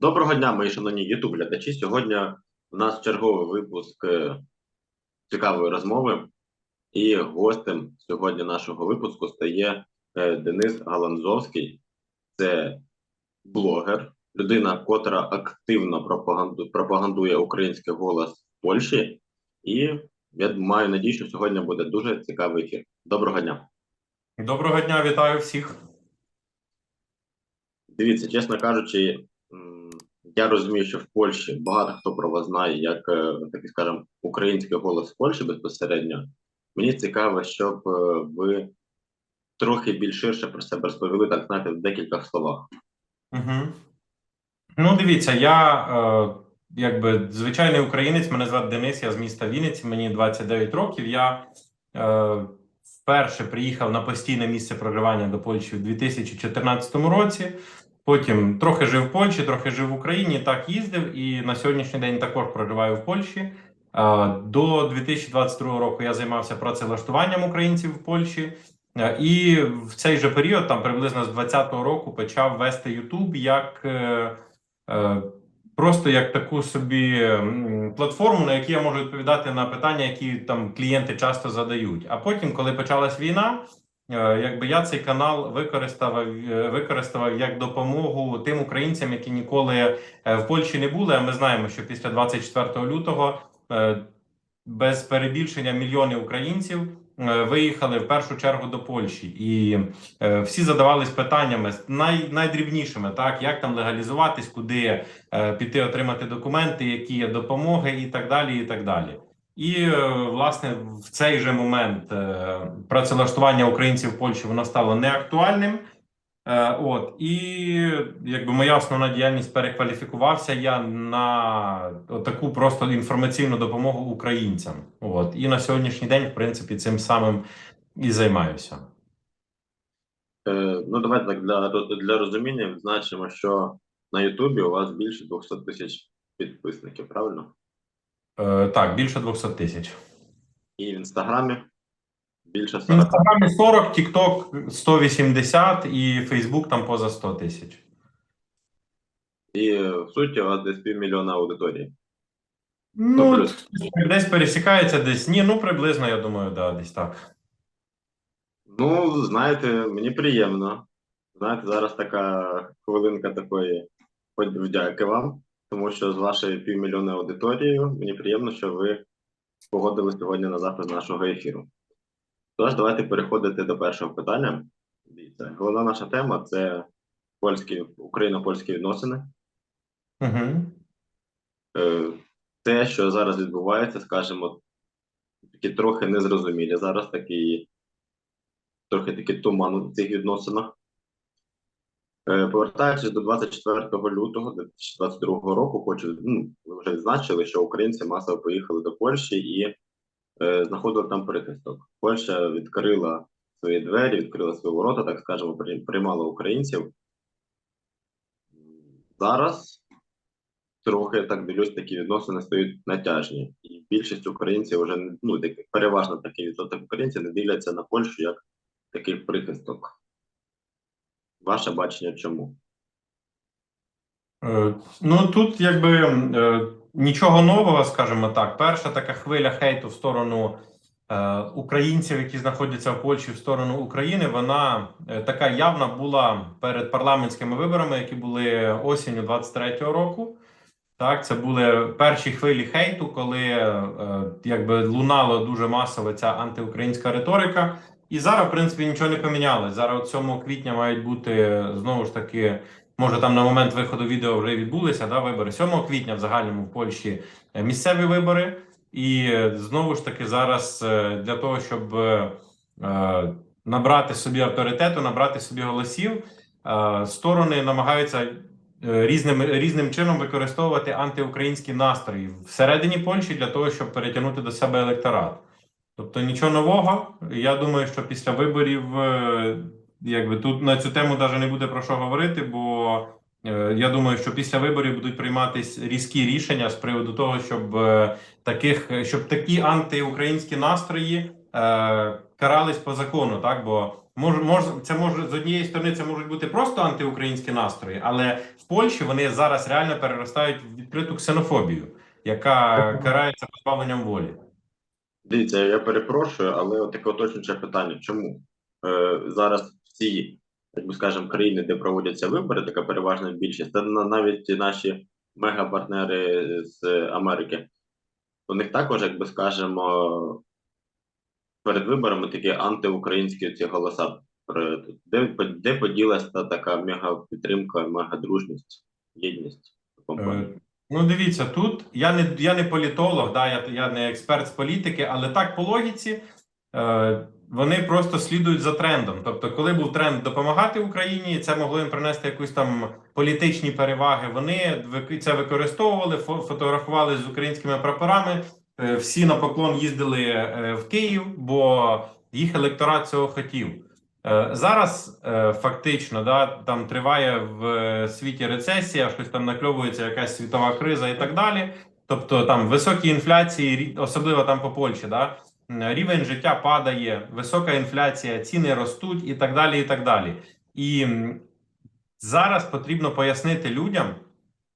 Доброго дня, мої шановні ютуб глядачі. Сьогодні у нас черговий випуск е, цікавої розмови, і гостем сьогодні нашого випуску стає е, Денис Галанзовський. Це блогер, людина, котра активно пропагандує український голос в Польщі. І я маю надію, що сьогодні буде дуже цікавий ефір. Доброго дня. Доброго дня, вітаю всіх. Дивіться, чесно кажучи, я розумію, що в Польщі багато хто про вас знає, як е, такий, скажімо, український голос в Польщі безпосередньо. Мені цікаво, щоб е, ви трохи більш ширше про себе розповіли, так знаєте, в декількох словах. Угу. Ну, дивіться, я е, якби звичайний українець, мене звати Денис, я з міста Вінниці, мені 29 років. Я е, вперше приїхав на постійне місце проживання до Польщі в 2014 році. Потім трохи жив в Польщі, трохи жив в Україні, так їздив, і на сьогоднішній день також проживаю в Польщі. До 2022 року я займався працевлаштуванням українців в Польщі. І в цей же період, там приблизно з 2020 року, почав вести YouTube як е, е, просто як таку собі платформу, на якій я можу відповідати на питання, які там клієнти часто задають. А потім, коли почалась війна, якби я цей канал використав, е, використав як допомогу тим українцям, які ніколи е, в Польщі не були. А ми знаємо, що після 24 лютого е, без перебільшення мільйони українців е, виїхали в першу чергу до Польщі, і е, всі задавались питаннями най, найдрібнішими, так як там легалізуватись, куди е, піти отримати документи, які є допомоги, і так далі. І так далі. І е, власне в цей же момент е, працевлаштування українців в Польщі воно стало неактуальним. Е, От і якби моя основна діяльність перекваліфікувався я на таку просто інформаційну допомогу українцям. От і на сьогоднішній день, в принципі, цим самим і займаюся. Ну, давайте так для, для розуміння відзначимо, що на Ютубі у вас більше 200 тисяч підписників, правильно? Е, Так, більше 200 тисяч. І в інстаграмі більше В інстаграмі 40, Тікток 180 і Фейсбук там поза 100 тисяч. І в суті у вас десь півмільйона аудиторії. Ну, плюс. десь пересікається, десь ні. Ну, приблизно, я думаю, да, десь так. Ну, знаєте, мені приємно. Знаєте, зараз така хвилинка такої подяки вам, тому що з вашою півмільйонної аудиторією мені приємно, що ви погодили сьогодні на запис нашого ефіру. Тож, давайте переходити до першого питання. Дивіться, головна наша тема це польські, україно-польські відносини. Угу. Те, що зараз відбувається, скажімо, такі трохи незрозумілі зараз такі, трохи такі туман у цих відносинах. Е, Повертаючись до 24 лютого 2022 року, хочу, ну, вже відзначили, що українці масово поїхали до Польщі і е, знаходили там прихисток. Польща відкрила свої двері, відкрила свої ворота, так скажемо, при- приймала українців. Зараз трохи так дивлюсь, такі відносини стають натяжні, і більшість українців вже ну переважно такий відсоток українців не дивляться на Польщу як такий прихисток. Ваше бачення чому? Е, Ну тут якби е, нічого нового, скажімо так. Перша така хвиля хейту в сторону е, українців, які знаходяться в Польщі, в сторону України, вона така явна була перед парламентськими виборами, які були осінню 23-го року. Так, це були перші хвилі хейту, коли якби лунало дуже масово ця антиукраїнська риторика. І зараз, в принципі, нічого не помінялось. Зараз от 7 квітня мають бути знову ж таки. Може, там на момент виходу відео вже відбулися да, вибори 7 квітня в загальному в Польщі е, місцеві вибори, і е, знову ж таки зараз е, для того, щоб е, е, набрати собі авторитету, набрати собі голосів, е, сторони намагаються е, різним різним чином використовувати антиукраїнські настрої всередині Польщі для того, щоб перетягнути до себе електорат. Тобто нічого нового. Я думаю, що після виборів е, якби тут на цю тему навіть не буде про що говорити, бо е, я думаю, що після виборів будуть прийматись різкі рішення з приводу того, щоб е, таких щоб такі антиукраїнські настрої е, карались по закону, так бо Мож, мож, це може з однієї сторони, це можуть бути просто антиукраїнські настрої, але в Польщі вони зараз реально переростають в відкриту ксенофобію, яка карається позбавленням волі. Дивіться, я перепрошую, але таке уточнююче питання. Чому е, зараз всі, як би скажемо, країни, де проводяться вибори, така переважна більшість, та навіть наші мегапартнери з Америки, у них також, як би скажемо, перед виборами такі антиукраїнські ці голоса. Де, де поділася та така мега-підтримка, мега-дружність, єдність компанії? Ну, дивіться, тут я не я не політолог, да, я, я не експерт з політики, але так по логіці е, вони просто слідують за трендом. Тобто, коли був тренд допомагати Україні, це могло їм принести якусь там політичні переваги. Вони це використовували, фо- фотографували з українськими прапорами. Е, всі на поклон їздили е, в Київ, бо їх електорат цього хотів. Е, Зараз е, фактично да, там триває в е, світі рецесія, щось там накльовується, якась світова криза і так далі. Тобто там високі інфляції, особливо там по Польщі, да, рівень життя падає, висока інфляція, ціни ростуть і так далі. І так далі. І зараз потрібно пояснити людям,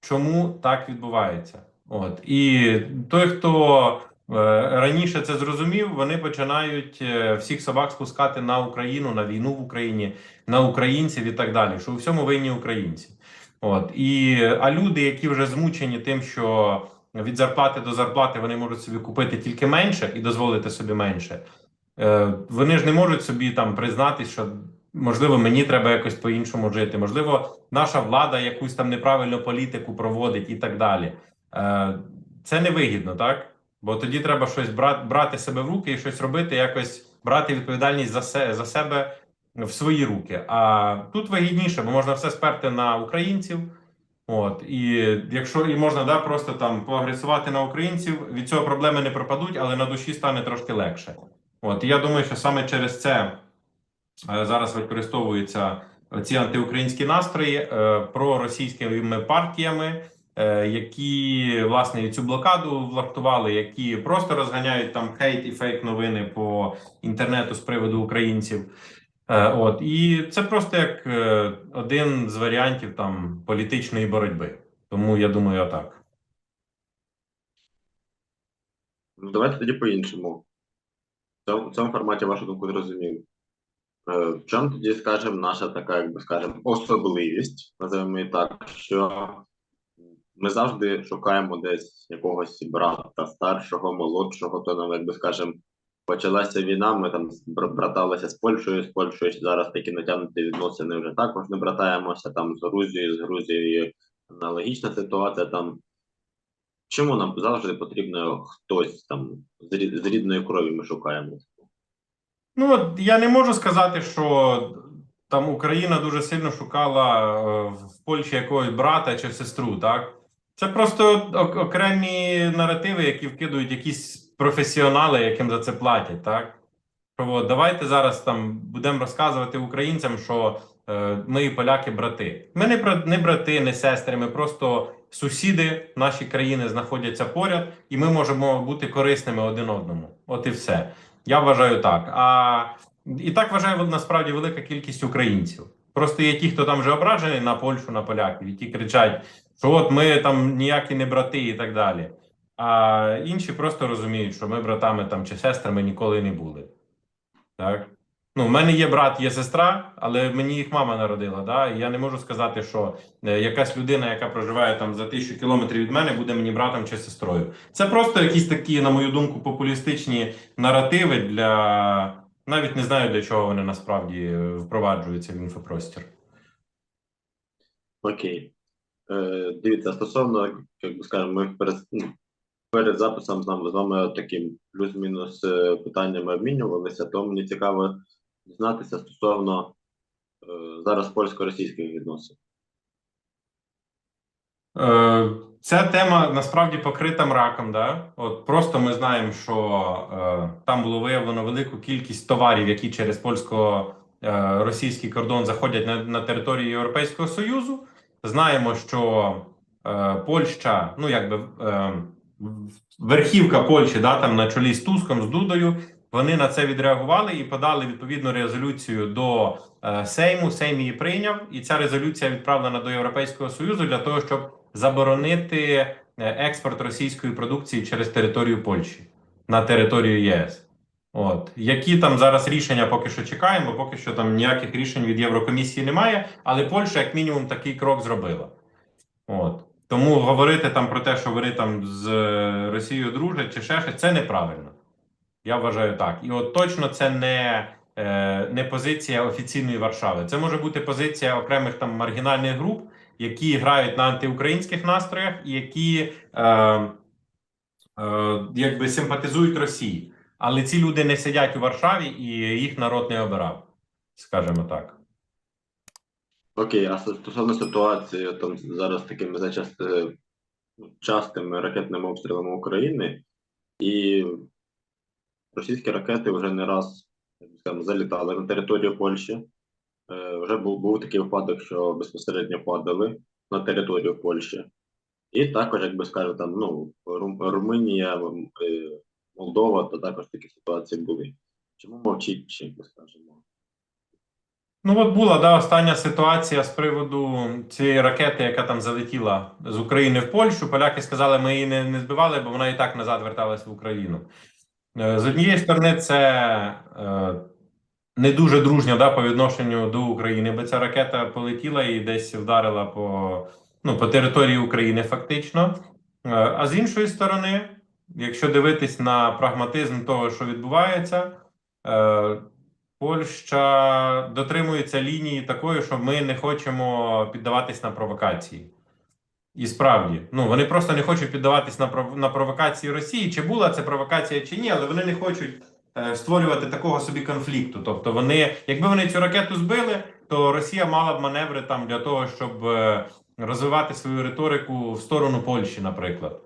чому так відбувається. От і той, хто раніше це зрозумів, вони починають е, всіх собак спускати на Україну, на війну в Україні, на українців і так далі. Що у всьому винні українці. От і а люди, які вже змучені тим, що від зарплати до зарплати вони можуть собі купити тільки менше і дозволити собі менше. Е, вони ж не можуть собі там признатись, що можливо мені треба якось по-іншому жити. Можливо, наша влада якусь там неправильну політику проводить і так далі. Е, це невигідно, так? Бо тоді треба щось брати, брати себе в руки і щось робити, якось брати відповідальність за, се, за себе в свої руки. А тут вигідніше, бо можна все сперти на українців. От і якщо і можна да, просто там поагресувати на українців, від цього проблеми не пропадуть, але на душі стане трошки легше. От і я думаю, що саме через це е, зараз використовуються ці антиукраїнські настрої е, проросійськими партіями, які власне цю блокаду влаштували, які просто розганяють там хейт і фейк новини по інтернету з приводу українців. Е, От і це просто як е, один з варіантів там політичної боротьби. Тому я думаю, так. Ну, давайте тоді по-іншому. В цьому, форматі вашу думку зрозумів. Е, в чому тоді, скажімо, наша така, як би скажемо, особливість, називаємо її так, що ми завжди шукаємо десь якогось брата, старшого, молодшого, то нам, як би скажемо, почалася війна, ми там бр- браталися з Польщею, з Польщею зараз такі натягнуті відносини вже також не братаємося, там з Грузією, з Грузією аналогічна ситуація там. Чому нам завжди потрібно хтось там з, рідної крові ми шукаємо? Ну я не можу сказати, що там Україна дуже сильно шукала е, в Польщі якогось брата чи сестру, так? Це просто окремі наративи, які вкидують якісь професіонали, яким за це платять, так? От, давайте зараз там будемо розказувати українцям, що е, ми і поляки брати. Ми не, не брати, не сестри, ми просто сусіди наші країни знаходяться поряд, і ми можемо бути корисними один одному. От і все. Я вважаю так. А і так вважає насправді велика кількість українців. Просто є ті, хто там вже ображений на Польщу, на поляків, які кричать, що от ми там ніякі не брати і так далі. А інші просто розуміють, що ми братами там чи сестрами ніколи не були. Так. Ну, в мене є брат, є сестра, але мені їх мама народила. Да? І я не можу сказати, що е, якась людина, яка проживає там за тисячу кілометрів від мене, буде мені братом чи сестрою. Це просто якісь такі, на мою думку, популістичні наративи для навіть не знаю для чого вони насправді е, впроваджуються в інфопростір. Окей. Е, дивіться, стосовно, як би скажемо, ми перед, ну, перед записом з нами з вами таким плюс-мінус е, питаннями обмінювалися, то мені цікаво дізнатися стосовно е, зараз польсько-російських відносин. Ця тема насправді покрита мраком. Да? От просто ми знаємо, що е, там було виявлено велику кількість товарів, які через польсько-російський кордон заходять на, на територію Європейського Союзу. Знаємо, що е, Польща, ну якби е, верхівка Польщі, да, там на чолі з Туском, з Дудою, Вони на це відреагували і подали відповідну резолюцію до е, Сейму. Сейм її прийняв, і ця резолюція відправлена до Європейського Союзу для того, щоб заборонити е, експорт російської продукції через територію Польщі на територію ЄС. От які там зараз рішення поки що чекаємо, поки що там ніяких рішень від Єврокомісії немає, але Польща, як мінімум, такий крок зробила. От тому говорити там про те, що вони там з е, Росією дружать чи ще щось, це неправильно. Я вважаю так. І от точно це не, е, не позиція офіційної Варшави. Це може бути позиція окремих там маргінальних груп, які грають на антиукраїнських настроях і які е, е, якби симпатизують Росії. Але ці люди не сидять у Варшаві і їх народ не обирав, скажімо так. Окей, а стосовно ситуації там зараз такими зачасти частими ракетними обстрілами України, і російські ракети вже не раз як залітали на територію Польщі. Е, вже був, був такий випадок, що безпосередньо падали на територію Польщі. І також, як би скажу, там ну, Рум- Румунія, е, Молдова, то також такі ситуації були. Чому мовчить, чи скажемо? Ну, от була да, остання ситуація з приводу цієї ракети, яка там залетіла з України в Польщу. Поляки сказали, ми її не, не збивали, бо вона і так назад верталась в Україну. Е, З однієї сторони, це е, не дуже дружньо да, по відношенню до України, бо ця ракета полетіла і десь вдарила по, ну, по території України, фактично. Е, А з іншої сторони, якщо дивитись на прагматизм того, що відбувається, е, Польща дотримується лінії такої, що ми не хочемо піддаватись на провокації. І справді, ну вони просто не хочуть піддаватись на на провокації Росії. Чи була це провокація, чи ні, але вони не хочуть е, створювати такого собі конфлікту. Тобто, вони, якби вони цю ракету збили, то Росія мала б маневри там для того, щоб е, розвивати свою риторику в сторону Польщі, наприклад.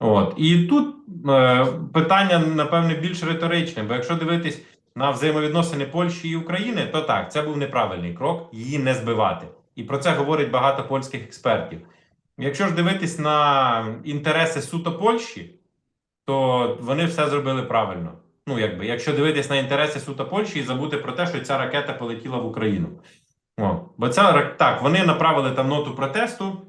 От і тут е, питання, напевне, більш риторичне, бо якщо дивитись на взаємовідносини Польщі і України, то так, це був неправильний крок її не збивати. І про це говорить багато польських експертів. Якщо ж дивитись на інтереси суто Польщі, то вони все зробили правильно. Ну, якби, якщо дивитись на інтереси суто Польщі і забути про те, що ця ракета полетіла в Україну. О, бо ця так, вони направили там ноту протесту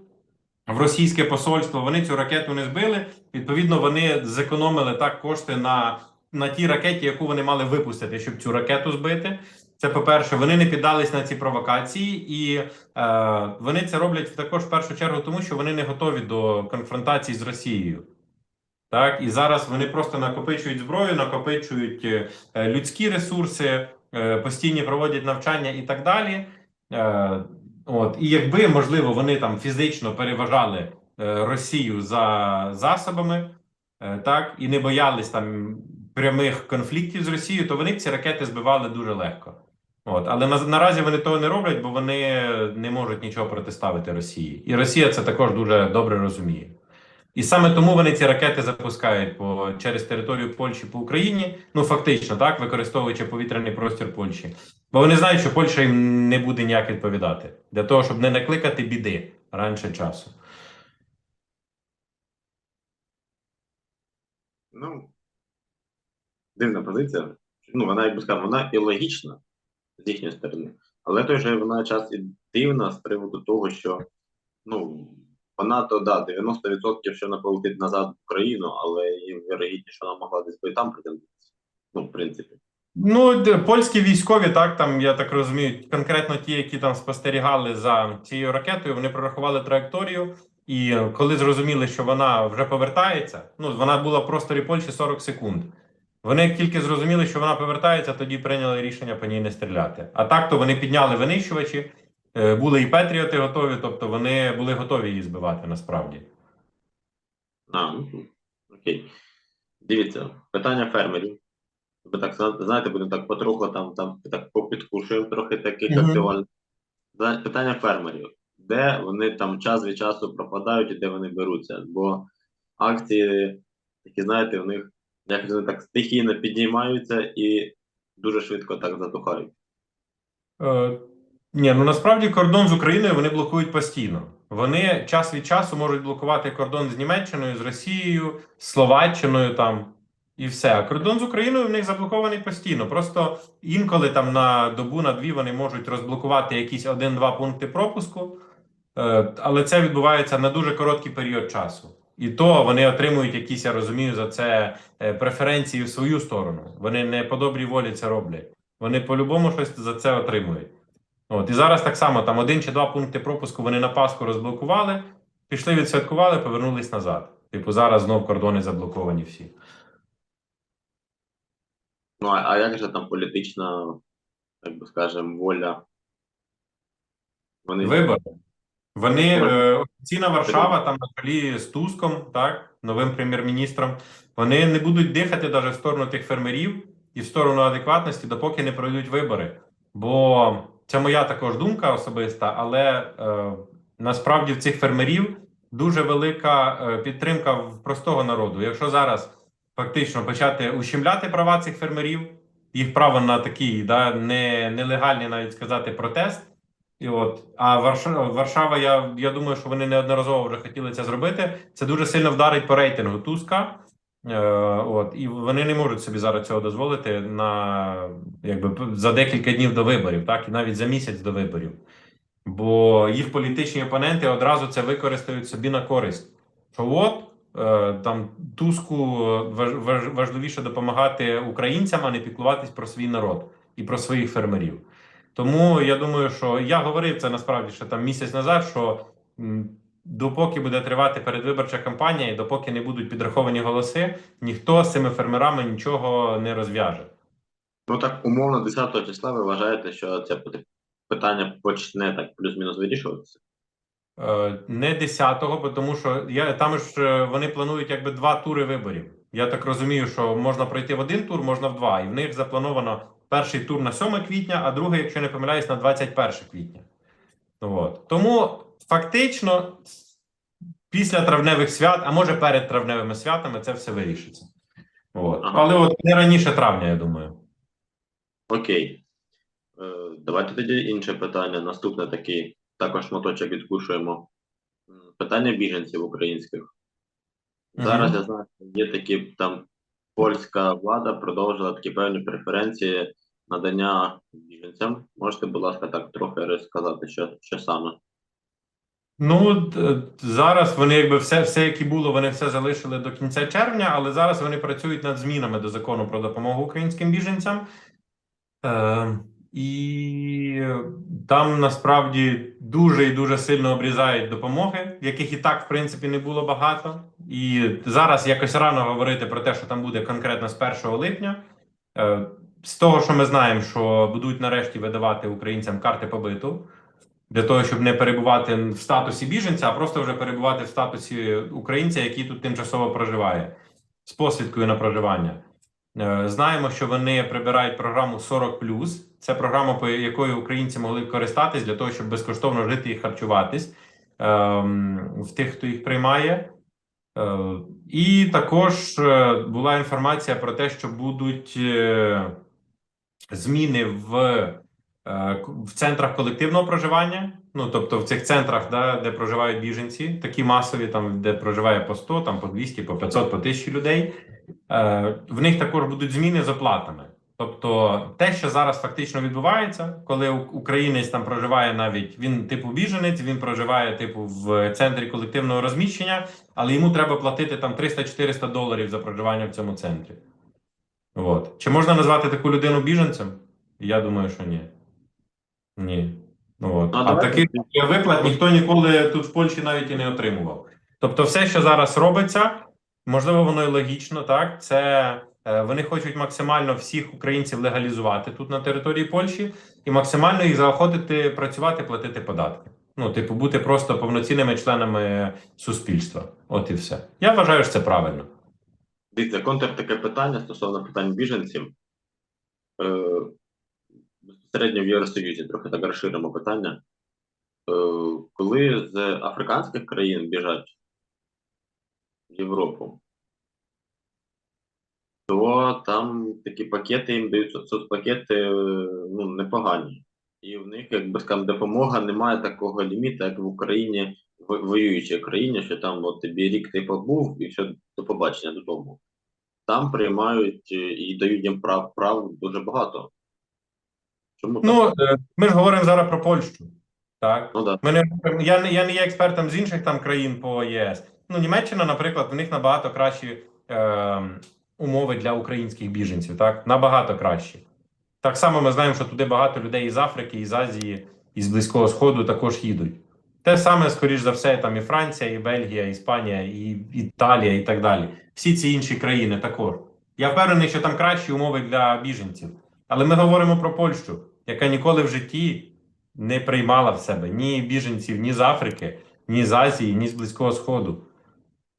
в російське посольство. Вони цю ракету не збили. Відповідно, вони зекономили так кошти на, на тій ракеті, яку вони мали випустити, щоб цю ракету збити. Це по-перше, вони не піддались на ці провокації, і е, вони це роблять також в першу чергу, тому що вони не готові до конфронтації з Росією. Так, і зараз вони просто накопичують зброю, накопичують е, людські ресурси, е, постійні проводять навчання і так далі. Е, от, і якби можливо вони там фізично переважали е, Росію за засобами, е, так і не боялись там прямих конфліктів з Росією, то вони б ці ракети збивали дуже легко. От, але на, наразі вони того не роблять, бо вони не можуть нічого протиставити Росії. І Росія це також дуже добре розуміє. І саме тому вони ці ракети запускають по через територію Польщі по Україні, ну фактично, так використовуючи повітряний простір Польщі. Бо вони знають, що Польща їм не буде ніяк відповідати для того, щоб не накликати біди раніше часу. Ну, дивна позиція. Ну, вона, як би сказав, вона і логічна з їхньої сторони, але той же вона час і дивна з приводу того, що ну, вона то да, 90% що вона полетить назад в Україну, але і вірогідніше, що вона могла десь би там приземлитися. Ну, в принципі. Ну, польські військові, так там я так розумію, конкретно ті, які там спостерігали за цією ракетою, вони прорахували траєкторію. І коли зрозуміли, що вона вже повертається, ну вона була в просторі Польщі 40 секунд. Вони тільки зрозуміли, що вона повертається, тоді прийняли рішення по ній не стріляти. А так то вони підняли винищувачі, були і Петріоти готові, тобто вони були готові її збивати насправді. А, ну, окей. Дивіться, питання фермерів. Ви так знаєте, будемо так потроху там, там так попідкушуємо трохи таких Мгм. актуальних. Питання фермерів. Де вони там час від часу пропадають і де вони беруться? Бо акції, такі, знаєте, у них якось вони так стихійно піднімаються і дуже швидко так затухають. Е, ні, ну насправді кордон з Україною вони блокують постійно. Вони час від часу можуть блокувати кордон з Німеччиною, з Росією, з Словаччиною там. І все. А кордон з Україною в них заблокований постійно. Просто інколи там на добу, на дві вони можуть розблокувати якісь один-два пункти пропуску, е, але це відбувається на дуже короткий період часу. І то вони отримують якісь, я розумію, за це е, преференції в свою сторону. Вони не по добрій волі це роблять. Вони по-любому щось за це отримують. От і зараз так само там один чи два пункти пропуску вони на Пасху розблокували, пішли, відсвяткували, повернулись назад. Типу, зараз знов кордони заблоковані всі. Ну, а, як же там політична, як би скажемо, воля? Вони Вибори. Вони е, офіційна Варшава там на чолі з Туском, так, новим прем'єр-міністром. Вони не будуть дихати навіть в сторону тих фермерів і в сторону адекватності, допоки не пройдуть вибори. Бо це моя також думка особиста, але е, насправді в цих фермерів дуже велика е, підтримка в простого народу. Якщо зараз фактично почати ущемляти права цих фермерів, їх право на такий да, не, нелегальний навіть сказати протест. І от, а Варшава, Варшава, я, я думаю, що вони неодноразово вже хотіли це зробити. Це дуже сильно вдарить по рейтингу Туска. Е, от, і вони не можуть собі зараз цього дозволити на якби за декілька днів до виборів, так і навіть за місяць до виборів. Бо їх політичні опоненти одразу це використають собі на користь. Що от е, там Туску важ, важливіше допомагати українцям, а не піклуватись про свій народ і про своїх фермерів. Тому я думаю, що я говорив це насправді ще там місяць назад. Що допоки буде тривати передвиборча кампанія, і допоки не будуть підраховані голоси, ніхто з цими фермерами нічого не розв'яже. Ну так, умовно, 10 числа ви вважаєте, що це пит- питання почне так плюс-мінус вирішуватися? Е, Не 10-го, бо тому що я там ж е, вони планують якби два тури виборів. Я так розумію, що можна пройти в один тур, можна в два. І в них заплановано перший тур на 7 квітня, а другий, якщо не помиляюсь, на 21 квітня. От. Тому фактично після травневих свят, а може перед травневими святами, це все вирішиться. От. Ага. Але от не раніше травня, я думаю. Окей. Е, давайте тоді інше питання. Наступне такий, також моточок відкушуємо. Питання біженців українських. Зараз я знаю, є такі там польська влада продовжила такі певні преференції надання біженцям. Можете, будь ласка, так трохи розказати, що, що саме? Ну зараз вони якби все, все, які було, вони все залишили до кінця червня, але зараз вони працюють над змінами до закону про допомогу українським біженцям. Е, і там насправді дуже і дуже сильно обрізають допомоги, яких і так, в принципі, не було багато. І зараз якось рано говорити про те, що там буде конкретно з 1 липня. Е, з того, що ми знаємо, що будуть нарешті видавати українцям карти побиту для того, щоб не перебувати в статусі біженця, а просто вже перебувати в статусі українця, який тут тимчасово проживає, з посвідкою на проживання. Е, Знаємо, що вони прибирають програму 40+. Це програма, по якою українці могли користатись для того, щоб безкоштовно жити і харчуватись ем, в тих, хто їх приймає. Е, І також е, була інформація про те, що будуть зміни в, в центрах колективного проживання. Ну тобто в цих центрах, да, де проживають біженці, такі масові, там де проживає по 100, там по 200, по 500, по 1000 людей. Е, В них також будуть зміни з оплатами. Тобто, те, що зараз фактично відбувається, коли українець там проживає навіть він типу біженець, він проживає типу в центрі колективного розміщення, але йому треба платити там 300-400 доларів за проживання в цьому центрі. От. Чи можна назвати таку людину біженцем? Я думаю, що ні. Ні. От. Ну, А давайте- таких виплат ніхто ніколи тут в Польщі навіть і не отримував. Тобто, все, що зараз робиться, можливо, воно і логічно, так. Це е, вони хочуть максимально всіх українців легалізувати тут на території Польщі і максимально їх заохотити працювати, платити податки. Ну, типу, бути просто повноцінними членами суспільства. От і все. Я вважаю, що це правильно. Дивіться, контр таке питання стосовно питань біженців. Е, безпосередньо в Євросоюзі трохи так розширимо питання. Е, коли з африканських країн біжать в Європу, то там такі пакети їм дають соц- соцпакети е, ну, непогані. І в них, якби скажімо, допомога немає такого ліміту, як в Україні, в воюючій країні, що там от тобі рік ти побув і все, до побачення додому. там приймають е, і дають їм прав, прав дуже багато. Чому? Ну, е, ми ж говоримо зараз про Польщу. Так. Ну, да. Ми не, я, не, я не є експертом з інших там країн по ЄС. Ну, Німеччина, наприклад, в них набагато кращі е, умови для українських біженців. Так? Набагато кращі. Так само ми знаємо, що туди багато людей із Африки, із Азії, із Близького Сходу також їдуть. Те саме, скоріш за все, там і Франція, і Бельгія, і Іспанія, і Італія, і так далі. Всі ці інші країни також. Я впевнений, що там кращі умови для біженців. Але ми говоримо про Польщу, яка ніколи в житті не приймала в себе ні біженців ні з Африки, ні з Азії, ні з Близького Сходу.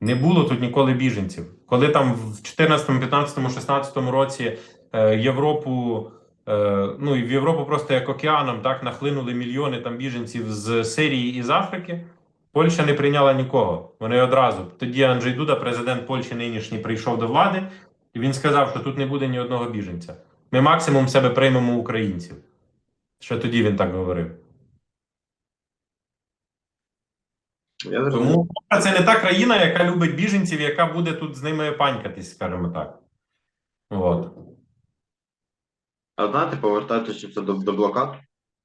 Не було тут ніколи біженців. Коли там в 14, 15, 16 році е, Європу, е, ну і в Європу просто як океаном так нахлинули мільйони там біженців з Сирії і з Африки. Польща не прийняла нікого. Вони одразу. Тоді Анджей Дуда, президент Польщі нинішній, прийшов до влади, і він сказав, що тут не буде ні одного біженця. Ми максимум в себе приймемо українців. Ще тоді він так говорив. Я. Тому це не та країна, яка любить біженців, яка буде тут з ними панькатись, скажімо так. От. А знаєте, повертаючись до, до блокад,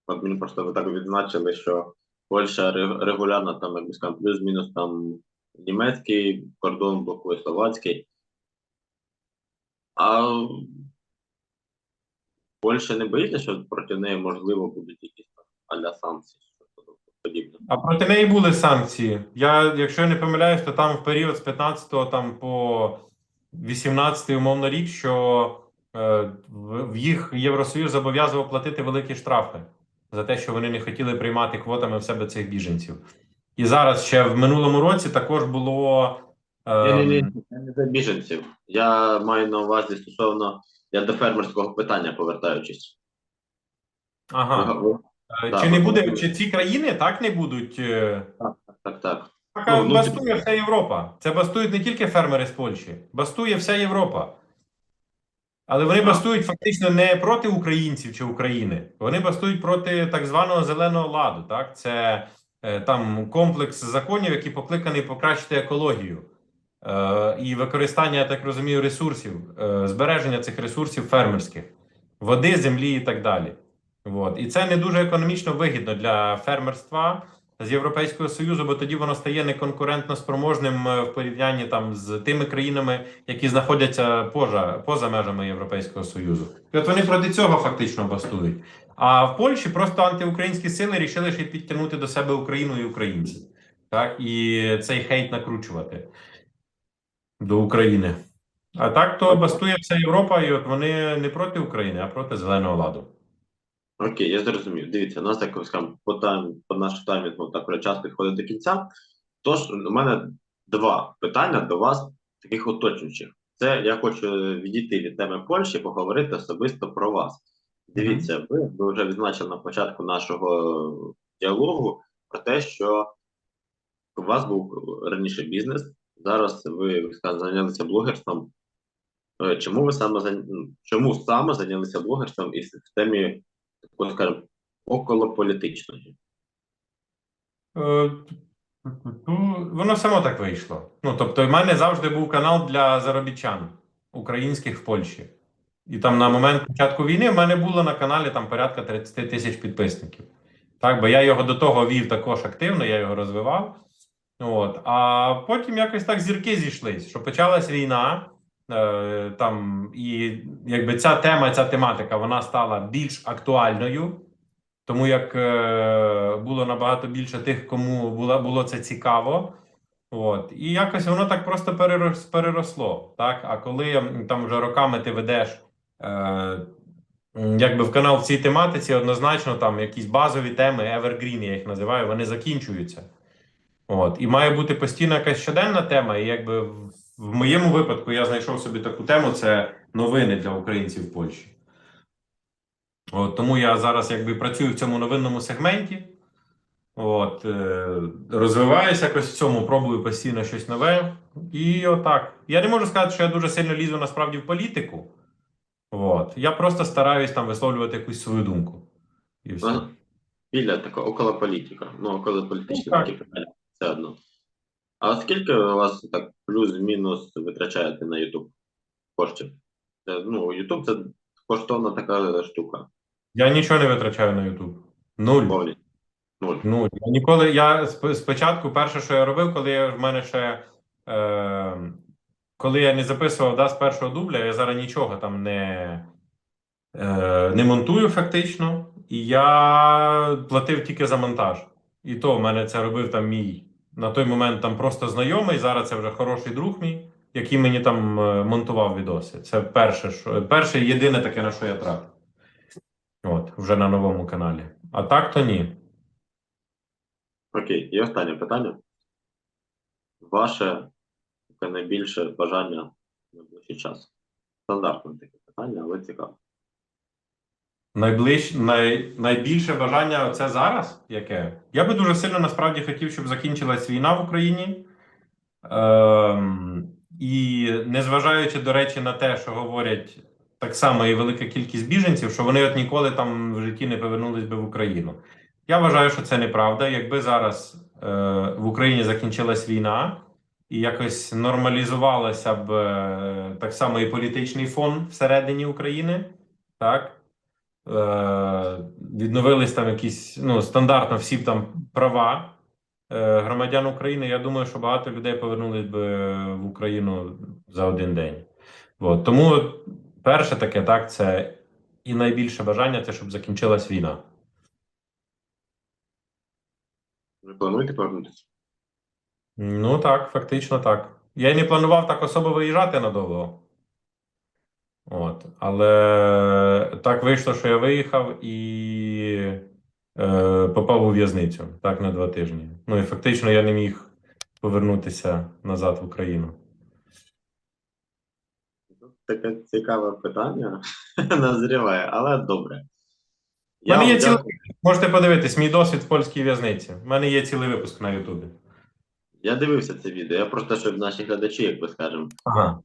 от мені просто ви так відзначили, що Польща регулярно там, як би сказати, плюс-мінус там німецький кордон блокує словацький. А Польща не боїться, що проти неї можливо будуть якісь аля санкції, подібне. А проти неї були санкції. Я, якщо я не помиляюсь, то там в період з 15 там по 18 умовно рік, що е, в, в їх Євросоюз зобов'язував платити великі штрафи за те, що вони не хотіли приймати квотами в себе цих біженців. І зараз ще в минулому році також було. е, Ні, ні, ні, я не за біженців. Я маю на увазі стосовно я до фермерського питання повертаючись. Ага. Е, Так, Чи не буде, так. чи ці країни так не будуть? е, Так, так. Так, Ну, ну, бастує вся Європа. Це бастують не тільки фермери з Польщі, бастує вся Європа. Але вони Так. бастують фактично не проти українців чи України. Вони бастують проти так званого зеленого ладу. Так? Це е, там комплекс законів, який покликаний покращити екологію і використання, я так розумію, ресурсів, е, збереження цих ресурсів фермерських, води, землі і так далі. От. І це не дуже економічно вигідно для фермерства з Європейського Союзу, бо тоді воно стає неконкурентно спроможним е, в порівнянні там з тими країнами, які знаходяться поза, поза межами Європейського Союзу. І от вони проти цього фактично бастують. А в Польщі просто антиукраїнські сили рішили ще підтягнути до себе Україну і українців. Так, і цей хейт накручувати до України. А так то бастує вся Європа, і от вони не проти України, а проти зеленого ладу. Окей, я зрозумів. Дивіться, у нас так скажімо, по тайм, по наш таймінгу так вже час підходить до кінця. Тож у мене два питання до вас, таких уточнюючих. Це я хочу відійти від теми Польщі, поговорити особисто про вас. Дивіться, ви, ви вже відзначили на початку нашого діалогу про те, що у вас був раніше бізнес, зараз ви, зайнялися блогерством. Е, Чому ви саме чому саме зайнялися блогерством і в темі такої, скажімо, околополітичної? Е, ну, Воно само так вийшло. Ну, тобто, в мене завжди був канал для заробітчан українських в Польщі. І там на момент початку війни в мене було на каналі там порядка 30 тисяч підписників. Так, бо я його до того вів також активно, я його розвивав. От. А потім якось так зірки зійшлись, що почалась війна. Е, там, і якби ця тема, ця тематика вона стала більш актуальною. Тому як е, було набагато більше тих, кому було, було це цікаво. От. І якось воно так просто перерос, переросло. Так? А коли там вже роками ти ведеш е, якби в канал в цій тематиці, однозначно там якісь базові теми, evergreen, я їх називаю, вони закінчуються. От. І має бути постійно якась щоденна тема. І якби в, моєму випадку я знайшов собі таку тему: це новини для українців в Польщі. От, тому я зараз якби працюю в цьому новинному сегменті. От, е, розвиваюся якось в цьому, пробую постійно щось нове. І отак. Я не можу сказати, що я дуже сильно лізу насправді в політику. От. Я просто стараюсь там висловлювати якусь свою думку. І все. Біля такого. Ну, околополітичні Ну, так. такі питання. Все одно. А скільки у вас так плюс-мінус витрачаєте на YouTube? коштів. Ну, YouTube це коштовна така штука. Я нічого не витрачаю на YouTube. Нуль. Нуль. Ну, я ніколи. Я спочатку, перше, що я робив, коли я в мене ще. Е, коли я не записував да, з першого дубля, я зараз нічого там не, е, не монтую фактично. І я платив тільки за монтаж. І то в мене це робив там мій на той момент там просто знайомий. Зараз це вже хороший друг мій, який мені там е, монтував відоси. Це перше, що, перше єдине таке, на що я тратив. От, вже на новому каналі. А так то ні. Окей, і останнє питання. Ваше найбільше бажання на найближчий час. Стандартне таке питання, але цікаво. Найближ... Най... Найбільше бажання це зараз? Яке? Я би дуже сильно насправді хотів, щоб закінчилась війна в Україні. Ем... І незважаючи, до речі, на те, що говорять так само і велика кількість біженців, що вони от ніколи там в житті не повернулись би в Україну. Я вважаю, що це неправда. Якби зараз е... в Україні закінчилась війна і якось нормалізувалося б е... так само і політичний фон всередині України, так. Е, відновились там якісь ну, стандартно всі там права е, громадян України. Я думаю, що багато людей повернулись би в Україну за один день. От. Тому перше таке, так, це і найбільше бажання це щоб закінчилась війна. Ви плануєте повернутися? Ну так, фактично так. Я й не планував так особо виїжджати надовго. От. Але так вийшло, що я виїхав і е, попав у в'язницю так на два тижні. Ну і фактично я не міг повернутися назад в Україну. Таке цікаве питання назріває, але добре. У мене є цілий, можете подивитись, мій досвід в польській в'язниці. У мене є цілий випуск на Ютубі. Я дивився це відео. Я просто щоб наші глядачі, як би скажемо, Ага.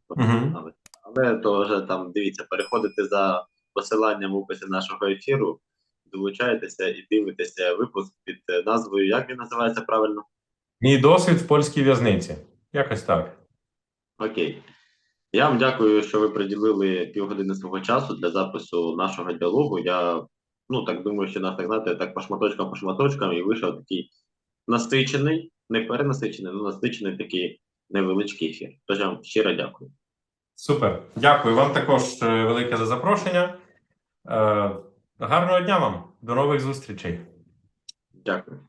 Знали. То вже там дивіться, переходите за посиланням в описі нашого ефіру, долучайтеся і дивитеся випуск під е, назвою, як він називається правильно? Мій досвід в польській в'язниці. Якось так. Окей. Я вам дякую, що ви приділили півгодини свого часу для запису нашого діалогу. Я ну так думаю, що нас так знаєте, так по шматочкам, по шматочкам, і вийшов такий насичений, не перенасичений, але насичений такий невеличкий ефір. Тож я вам щиро дякую. Супер. Дякую вам також е, велике за запрошення. Е, гарного дня вам. До нових зустрічей. Дякую.